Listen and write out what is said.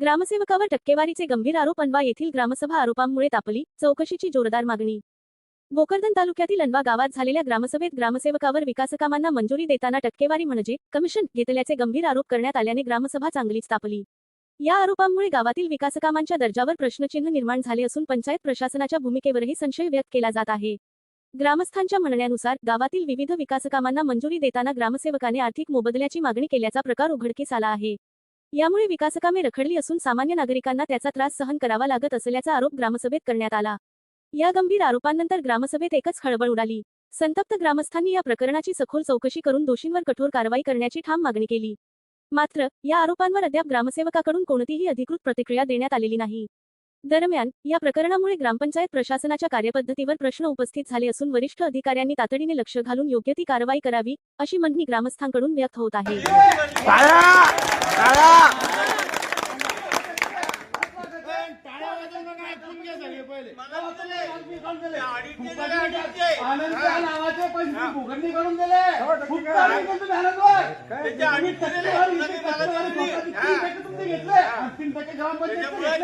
ग्रामसेवकावर टक्केवारीचे गंभीर आरोप अनवा येथील ग्रामसभा आरोपांमुळे तापली चौकशीची जोरदार मागणी. भोकरदन तालुक्यातील अनवा गावात झालेल्या ग्रामसभेत ग्रामसेवकावर विकासकामांना मंजुरी देताना टक्केवारी म्हणजे कमिशन घेतल्याचे गंभीर आरोप करण्यात आल्याने ग्रामसभा चांगलीच तापली. या आरोपांमुळे गावातील विकासकामांच्या दर्जावर प्रश्नचिन्ह निर्माण झाले असून पंचायत प्रशासनाच्या भूमिकेवरही संशय व्यक्त केला जात आहे. ग्रामस्थांच्या म्हणण्यानुसार गावातील विविध विकासकामांना मंजुरी देताना ग्रामसेवकाने आर्थिक मोबदल्याची मागणी केल्याचा प्रकार उघडकीस आला आहे. यामुळे विकासकामे रखडली असून सामान्य नागरिकांना त्याचा त्रास सहन करावा लागत असल्याचा आरोप ग्रामसभेत करण्यात आला. या गंभीर आरोपांनंतर ग्रामसभेत एकच खळबळ उडाली. संतप्त ग्रामस्थांनी या प्रकरणाची सखोल चौकशी करून दोषींवर कठोर कारवाई करण्याची ठाम मागणी केली. मात्र या आरोपांवर अद्याप ग्रामसेवकाकडून कोणतीही अधिकृत प्रतिक्रिया देण्यात आलेली नाही. दरम्यान या प्रकरणामुळे ग्रामपंचायत प्रशासनाच्या कार्यपद्धतीवर प्रश्न उपस्थित झाले असून वरिष्ठ अधिकाऱ्यांनी तातडीने लक्ष घालून योग्य ती कारवाई करावी अशी मागणी ग्रामस्थांकडून व्यक्त होत आहे. घ्या सगळे पहिले. आनंदच्या नावाचे पैसे फुकटणी करून दिले. तो? तुम्ही स्वतःची तीन टक्के ग्रामपंचायत घेतले.